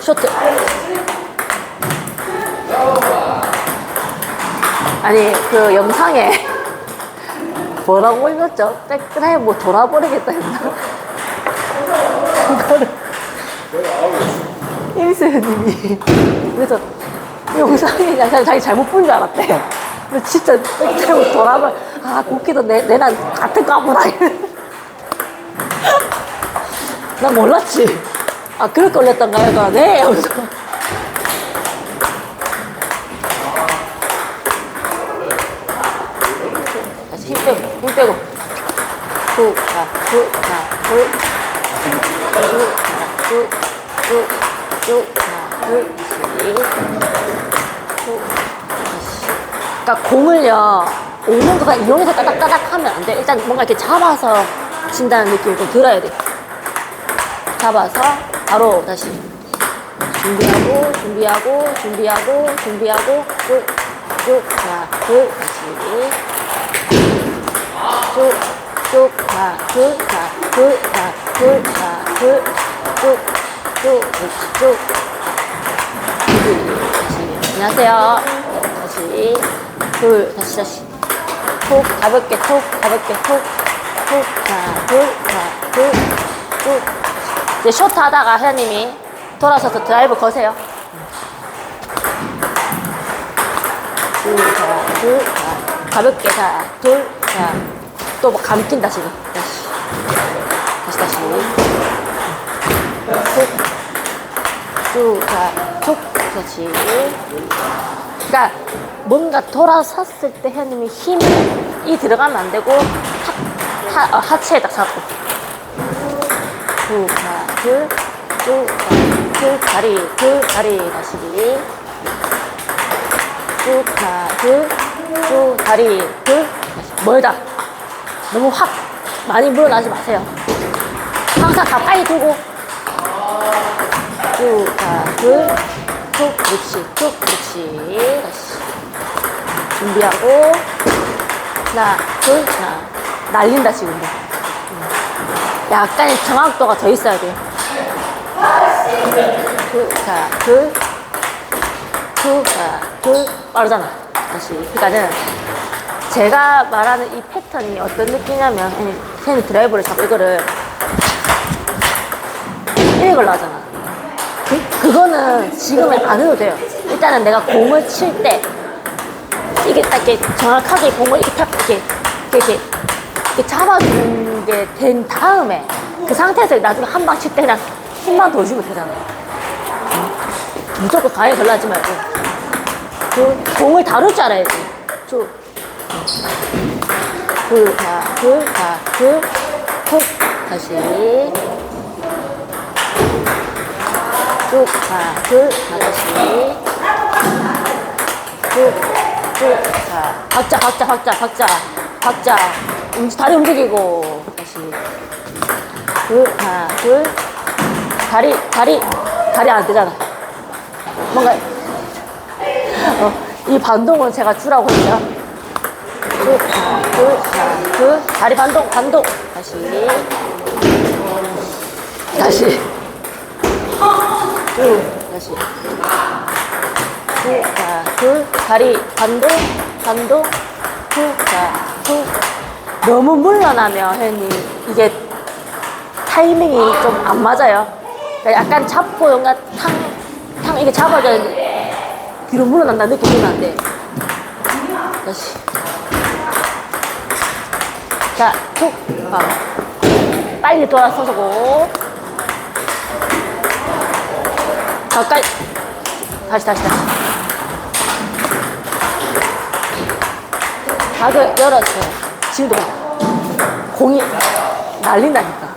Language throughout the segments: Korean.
쇼트. 아니, 그 영상에 뭐라고 읽었죠? 백드라이 뭐 돌아버리겠다 했나? 그거를 일세님이 그래서 영상이 약간 자기 잘못 본 줄 알았대. 근데 진짜 백드라이 돌아버 아, 웃기다. 내, 내랑 같은 까보다. 난 몰랐지. 아, 그럴 걸렸던가 해가 네. 하면서. 다시 힘 빼고, 힘 빼고. 후, 자, 후, 자, 후. 후, 자, 후, 후, 후, 자, 후, 다시. 후, 다시. 그러니까 공을요, 오는 거가 이용해서 따닥따닥 하면 안 돼. 일단 뭔가 이렇게 잡아서 친다는 느낌이 좀 들어야 돼. 잡아서 바로 다시 준비하고 준비하고 준비하고 준비하고 쭉쭉자쭉 다시. 쭉쭉자쭉자쭉자쭉쭉쭉쭉 다시 안녕하세요. 다시. 둘 다시 다시. 톡 가볍게 톡 가볍게 톡 톡 자 둘 자 둘 쭉 이제 쇼트 하다가 회원님이 돌아서서 드라이브 거세요. 둘, 자, 둘, 자, 가볍게, 자, 둘, 자, 또 뭐 감긴다, 지금. 다시. 다시, 다시. 툭, 쭉, 자, 툭, 그렇지. 그러니까 뭔가 돌아섰을 때 회원님이 힘이 들어가면 안 되고, 하, 하, 어, 하체에 딱 잡고. 쭉, 하나, 둘, 다리, 둘, 다리, 다시. 쭉, 하나, 둘, 쭉, 다리, 둘, 다시. 멀다. 너무 확 많이 물어나지 마세요. 항상 가까이 두고. 쭉, 하나, 둘, 쭉, 그렇지, 쭉, 그렇지. 다시. 준비하고. 하나, 둘, 하나. 날린다, 지금. 약간의 정확도가 더 있어야 돼요. 둘, 둘, 자, 둘, 빠르잖아. 다시. 그러니까는 제가 말하는 이 패턴이 어떤 느낌이냐면, 팬이 드라이버를 잡고 이거를 이걸로 하잖아. 그, 그거는 지금은 안 해도 돼요. 일단은 내가 공을 칠 때, 이게 딱 이렇게 정확하게 공을 이렇게 탁 이렇게, 이렇게, 이렇게 잡아주는 게 된 다음에 그 상태에서 나중에 한 방 칠 때 그냥 힘만 더 주면 되잖아. 무조건 가에 걸라지 말고. 그 공을 다룰 줄 알아야지. 쭉. 둘, 자, 둘, 자, 둘, 툭. 다시. 쭉, 자, 둘, 자, 다시. 쭉, 쭉, 자. 박자, 박자, 박자, 박자, 박자. 움- 다리 움직이고. 다시. 둘, 하나, 둘. 다리, 다리, 다리 안 뜨잖아. 뭔가, 어, 이 반동은 제가 주라고 했죠. 둘, 하나, 둘. 다리 반동, 반동. 다시. 다시. 둘, 다시. 둘, 자, 둘. 다리 반동, 반동. 둘, 자, 둘. 너무 물러나면, 혜님, 이게 타이밍이 좀 안 맞아요. 그러니까 약간 잡고 뭔가 탕, 탕, 이게 잡아줘야 뒤로 물러난다 느낌이면 안 돼. 다시. 자, 툭. 아. 빨리 돌아서고. 가까이. 다시, 다시, 다시. 각을 열어주세요. 지금도 봐. 공이 날린다니까.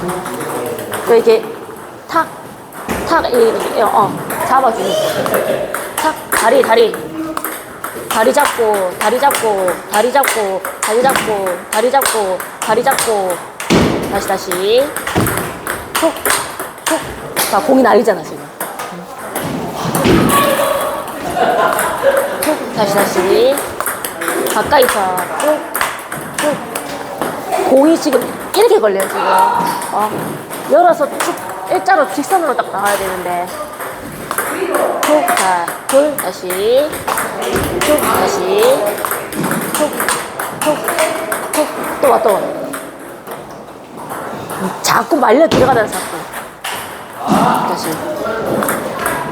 그 이렇게 탁, 탁, 이, 이, 어, 잡아주는 거. 탁, 다리, 다리. 다리 잡고, 다리 잡고, 다리 잡고, 다리 잡고, 다리 잡고, 다리 잡고. 다시, 다시. 툭, 툭. 자, 공이 날리잖아, 지금. 툭, 다시, 다시. 가까이서 쭉, 쭉. 공이 지금 이렇게 걸려요, 지금. 어. 열어서 쭉 일자로 직선으로 딱 나와야 되는데. 툭, 자, 둘, 다시. 툭, 다시. 툭, 툭, 툭, 또 와, 또 와. 자꾸 말려 들어가다 자꾸. 다시.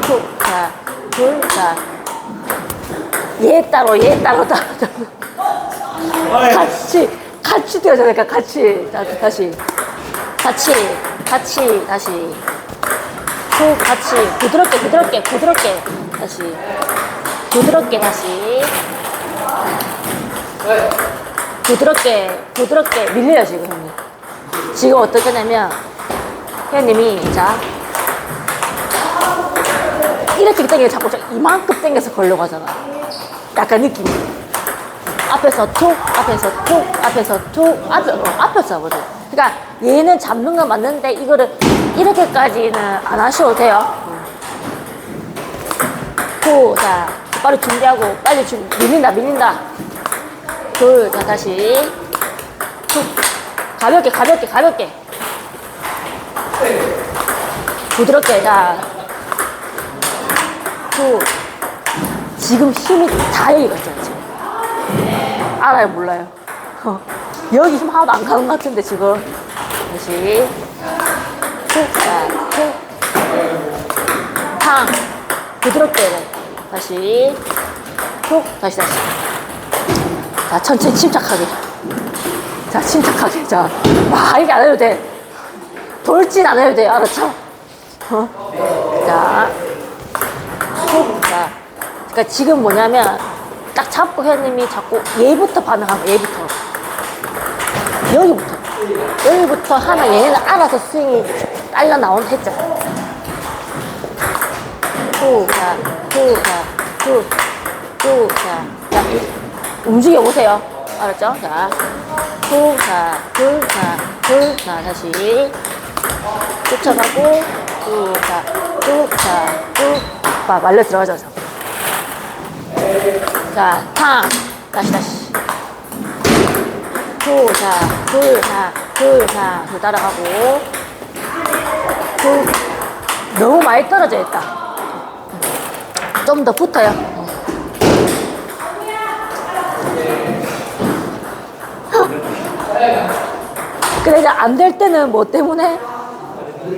툭, 자, 둘, 자, 얘 따로, 얘 따로, 따로, 따로. 같이, 같이 뛰어자니까 같이, 자, 다시, 같이, 같이, 다시, 툭, 같이, 부드럽게, 부드럽게, 부드럽게, 다시, 부드럽게, 다시, 부드럽게, 부드럽게 밀려요, 지금, 형님. 지금 어떻게 하냐면, 회원님이, 자, 이렇게 당겨 자꾸 저 이만큼 당겨서 걸려고 하잖아. 약간 느낌이. 앞에서 툭, 앞에서 툭, 앞에서 툭, 앞에, 어, 앞에서 하거든. 그러니까 얘는 잡는 건 맞는데 이거를 이렇게까지는 안 하셔도 돼요. 툭, 자, 빨리 준비하고, 빨리 준 밀린다, 밀린다. 둘, 자, 다시. 툭. 가볍게, 가볍게, 가볍게. 부드럽게, 자. 툭. 지금 힘이 다 여기가 있잖아, 지금. 알아요, 몰라요? 어. 여기 힘 하나도 안 가는 것 같은데, 지금. 다시. 툭, 자, 툭. 탕. 부드럽게. 다시. 툭. 다시, 다시. 자, 천천히 침착하게. 자, 침착하게. 자, 와, 이게 안 해도 돼. 돌진 안 해도 돼. 알았죠? 어? 자. 툭. 자. 그러니까 지금 뭐냐면, 딱 잡고 회원님이 자꾸 얘부터 반응하고, 얘부터. 여기부터. 여기부터 하면 얘는 알아서 스윙이 딸려 나온 자, 툭, 자, 툭, 툭, 자. 움직여 보세요. 알았죠? 자, 자, 둘, 자, 다시. 쫓아가고, 자, 툭. 봐, 말려 들어가죠. 자, 탕. 다시, 다시. 툭, 자, 둘, 자, 둘, 자, 둘 따라가고. 툭. 너무 많이 떨어져 있다. 좀 더 붙어요. 이제 안될 때는 뭐 때문에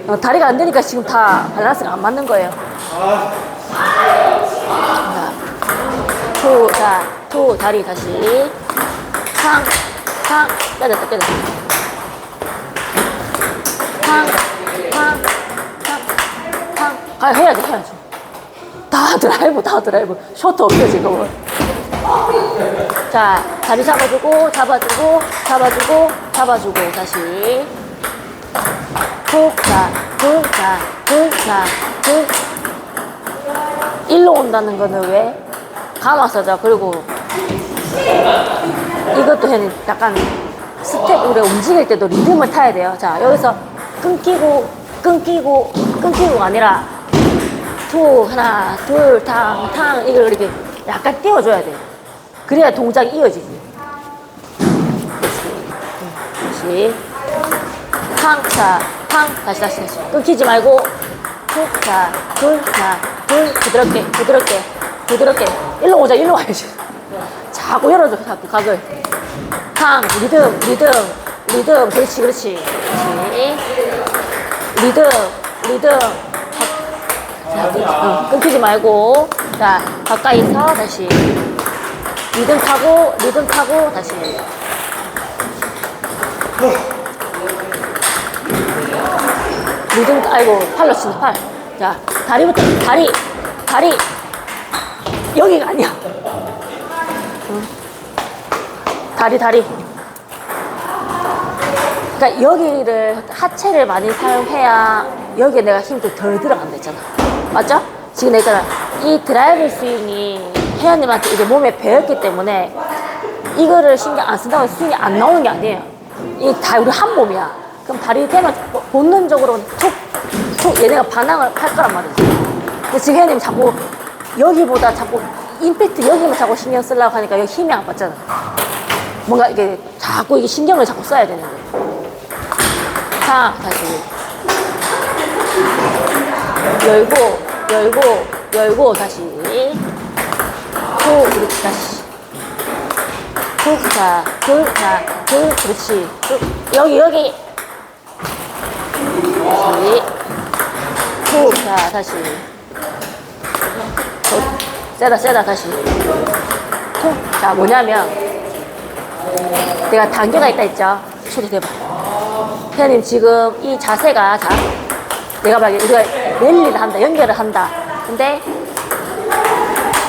어, 다리가 안 되니까 지금 다 밸런스가 안 맞는 거예요. 자, 투, 자, 투, 다리 다시. 탕, 탕, 깨졌다, 탕, 탕. 아, 해야지, 해야지. 다 드라이브, 다 드라이브. 쇼트 없어, 지금은. 자, 다리 잡아주고, 잡아주고, 잡아주고, 잡아주고, 다시. 툭, 자, 둘, 자, 둘, 자, 둘. 일로 온다는 거는 왜? 감아서자. 그리고 이것도 해 약간 스텝, 우리 움직일 때도 리듬을 타야 돼요. 자, 여기서 끊기고, 끊기고, 끊기고가 아니라 투, 하나, 둘, 탕, 탕, 이걸 이렇게 약간 띄워줘야 돼. 그래야 동작이 이어지지. 다시. 탕, 자, 탕, 다시, 다시, 다시. 끊기지 말고. 툭, 자, 둘, 자, 둘, 부드럽게, 부드럽게, 부드럽게. 일로 오자, 일로 와야지. 자꾸 열어줘, 자꾸 각을. 탕, 리듬, 리듬, 리듬. 그렇지, 그렇지. 그렇지. 리듬, 리듬. 자, 어, 끊기지 말고. 자, 가까이서 다시. 리듬 타고, 리듬 타고, 다시. 리듬, 아이고, 팔로 친다, 팔. 자, 다리부터, 다리, 다리. 여기가 아니야. 응. 다리, 다리. 그러니까 여기를, 하체를 많이 사용해야 여기에 내가 힘도 덜 들어간다 했잖아. 맞죠? 지금 내가. 이 드라이브 스윙이 회원님한테 이제 몸에 배웠기 때문에 이거를 신경 안 쓴다고 스윙이 안 나오는 게 아니에요. 이 다 우리 한 몸이야. 그럼 다리 대면 본능적으로 툭, 툭 얘네가 반항을 할 거란 말이지. 근데 지금 회원님 자꾸 여기보다 자꾸 임팩트 여기만 자꾸 신경 쓰려고 하니까 여기 힘이 안 받잖아. 뭔가 이게 자꾸 이게 신경을 자꾸 써야 되는데. 자, 다시. 열고, 열고, 열고, 다시. 후, 그렇지, 다시. 후, 자, 둘, 자, 둘, 그렇지. 쭉. 여기, 여기. 다시. 후, 자, 다시. 어, 세다, 세다, 다시. 후. 자, 뭐냐면, 내가 단계가 있다 했죠? 소리 대봐. 회원님, 지금 이 자세가, 자, 내가 막 우리가 랠리를 한다, 연결을 한다. 근데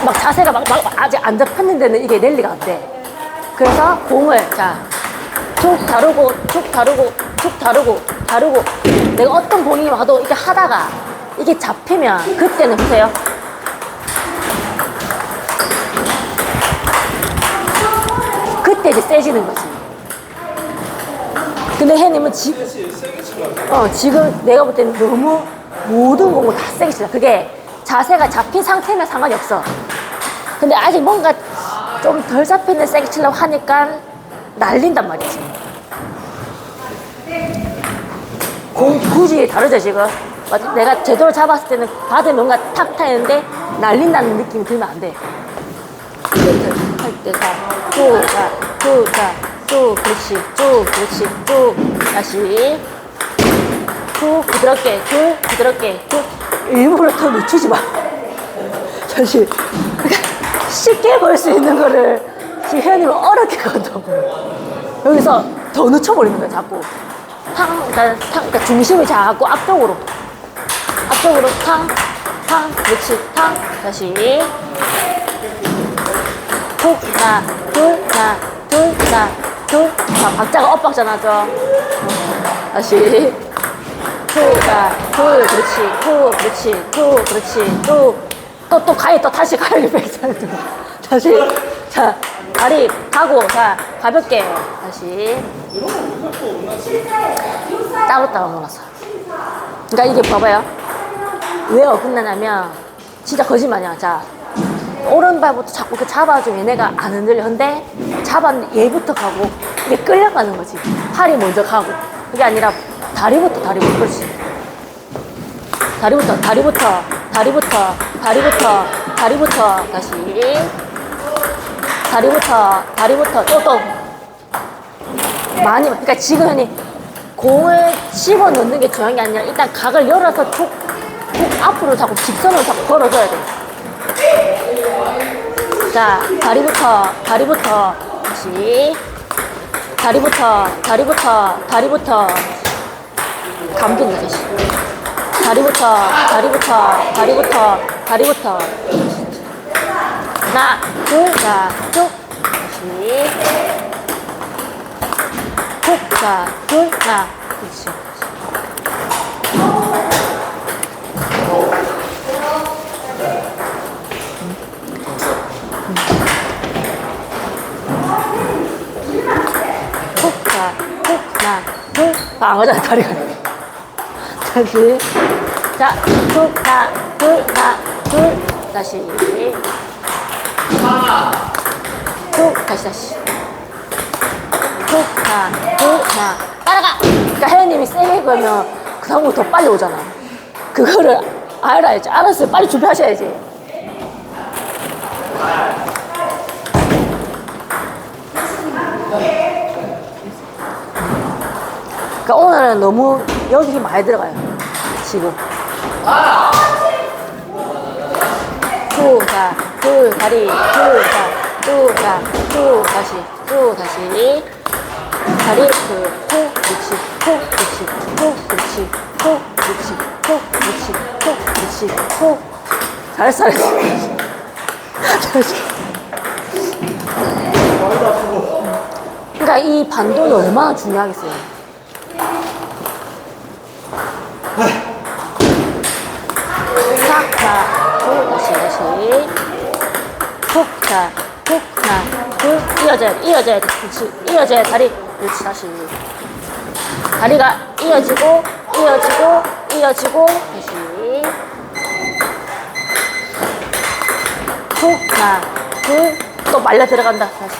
막 자세가 막, 막, 막 아직 안 잡혔는 데는 이게 랠리가 안 돼. 그래서 공을 자, 툭 다루고, 툭 다루고, 툭 다루고, 다루고. 내가 어떤 공이 와도 이렇게 하다가 이게 잡히면 그때는 보세요. 그때 이제 세지는 거지. 근데 혜님은 지금, 어, 지금 내가 볼 때는 너무 모든 공을 다 세게 치다. 그게 자세가 잡힌 상태면 상관이 없어. 근데 아직 뭔가 좀 덜 잡혔는데 세게 치려고 하니까 날린단 말이지. 공 굳이 다르죠, 지금? 내가 제대로 잡았을 때는 받으면 뭔가 탁 타는데 날린다는 느낌이 들면 안 돼. 할 때가 쭉, 자, 쭉, 자, 쭉, 그렇지, 쭉, 그렇지, 쭉, 다시. 쭉, 부드럽게, 쭉, 부드럽게, 쭉. 일부러 더 늦추지 마. 사실 쉽게 볼 수 있는 거를 지금 혜연이는 어렵게 간다고. 여기서 더 늦춰버리는 거야, 자꾸. 탕, 그러니까, 탕, 그러니까 중심을 잡고 앞쪽으로. 앞쪽으로 탕, 탕, 그렇지, 탕, 다시. 툭, 하나, 둘, 하나, 둘, 하나, 둘. 자, 박자가 엇박자 나죠? 다시. 툭, 하나, 둘, 그렇지, 툭, 그렇지, 툭, 그렇지, 툭. 또, 또 가위, 또 다시 가위 백살 다시. 자, 다리 가고, 자, 가볍게. 다시. 따로따로 놀았어. 그러니까 이게 봐봐요. 왜 어긋나냐면, 진짜 거짓말이야. 자, 오른발부터 자꾸 그 잡아주면 얘네가 안 흔들려. 근데 잡았는데 얘부터 가고 이게 끌려가는 거지. 팔이 먼저 가고. 그게 아니라 다리부터, 다리부터. 그렇지. 다리부터, 다리부터, 다리부터, 다리부터, 다리부터. 다시. 다리부터, 다리부터. 또, 또. 많이, 그러니까 지금 현이 공을 집어 넣는 게 중요한 게 아니라 일단 각을 열어서 툭, 툭 앞으로 자꾸 직선으로 자꾸 걸어줘야 돼. 자, 다리부터, 다리부터, 다시. 다리부터, 다리부터, 다리부터. 감기네, 다시. 다리부터, 다리부터, 다리부터, 다리부터. 하나, 둘, 자, 쭉. 다시. 툭, 자, 둘, 하나. 그렇지. 툭, 자, 툭, 하나, 둘. 아, 다리가. 다시. 자, 툭, 하나, 둘, 하나, 둘. 다시. 툭, 다시, 다시. 툭, 하나, 둘, 하나. 따라가! 그러니까 혜연님이 세게 걸면 그 다음부터 더 빨리 오잖아. 그거를 알아야지. 알았어요. 빨리 준비하셔야지. 그러니까 오늘은 너무 여기 힘 많이 들어가요. 지금. 쭉, 자, 쭉, 다리, 쭉, 자, 쭉, 다시, 쭉, 다시. 다리, 그, 툭, 그렇지, 툭, 그렇지, 툭, 그렇지, 툭, 그렇지, 툭, 그렇지, 툭, 그렇지, 툭. 잘했어, 잘했어. 잘했어. 그러니까 이 반동이 얼마나 중요하겠어요. 탁, 자, 다시. 툭, 자, 툭, 하나, 둘, 이어져야 돼, 이어져야 돼. 그렇지. 이어져야 다리. 그렇지, 다시. 다리가 이어지고, 이어지고, 이어지고, 다시. 툭, 하나, 둘, 또 말려 들어간다, 다시.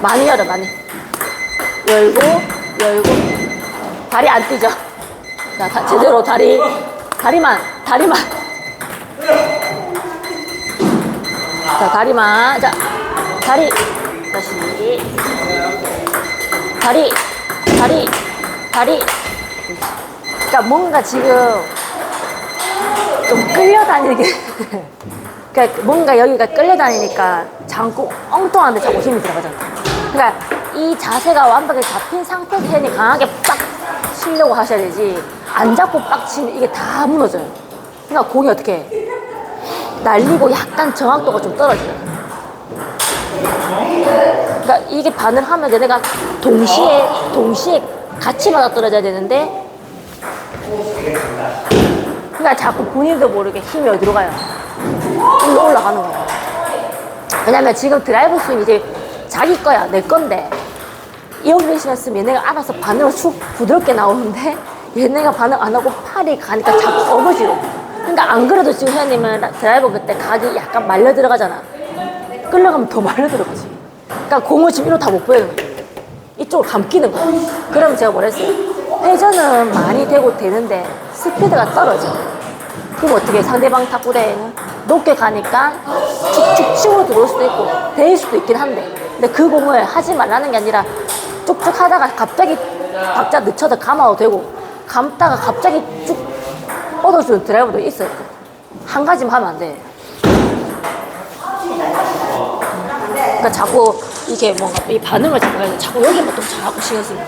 많이 열어, 많이. 열고, 열고. 다리 안 뛰죠? 자, 다- 제대로 다리, 다리만 다리만. 자, 다리만. 자, 다리. 다시. 다리. 다리. 다리. 그러니까 뭔가 지금 좀 끌려다니는 게. 그러니까 뭔가 여기가 끌려다니니까 자꾸 엉뚱한데 자꾸 힘이 들어가잖아. 그러니까 이 자세가 완벽하게 잡힌 상태에서 힘이 강하게 빡 치려고 하셔야 되지. 안 잡고 빡 치면 이게 다 무너져요. 그러니까 공이 어떻게 해? 날리고 약간 정확도가 좀 떨어져요. 그러니까 이게 반을 하면 얘네가 동시에 동시에 같이 맞아 떨어져야 되는데 그러니까 자꾸 본인도 모르게 힘이 어디로 가요? 일로 올라가는 거예요. 왜냐면 지금 드라이브 스윙 이제 자기 거야, 내 건데. 이어그레이션 했으면 얘네가 알아서 반으로 쭉 부드럽게 나오는데 얘네가 반응 안 하고 팔이 가니까 자꾸 어거지로. 그러니까 안 그래도 지금 회원님은 드라이버 그때 각이 약간 말려 들어가잖아. 끌려가면 더 말려 들어가지. 그러니까 공을 지금 이로 다 못 보여요. 이쪽을 감기는 거야. 그러면 제가 뭐랬어요? 회전은 많이 되고 되는데 스피드가 떨어져. 그럼 어떻게 해? 상대방 탁구대에는 높게 가니까 쭉쭉 치고 들어올 수도 있고 될 수도 있긴 한데 근데 그 공을 하지 말라는 게 아니라 쭉쭉 하다가 갑자기 박자 늦춰서 감아도 되고 감다가 갑자기 쭉 뻗어주는 드라이버도 있어요. 한 가지만 하면 안 돼. 그러니까 자꾸 이게 뭔가 이 반응을 잡아야 돼. 자꾸 여기만 또 자꾸 신경 쓰고.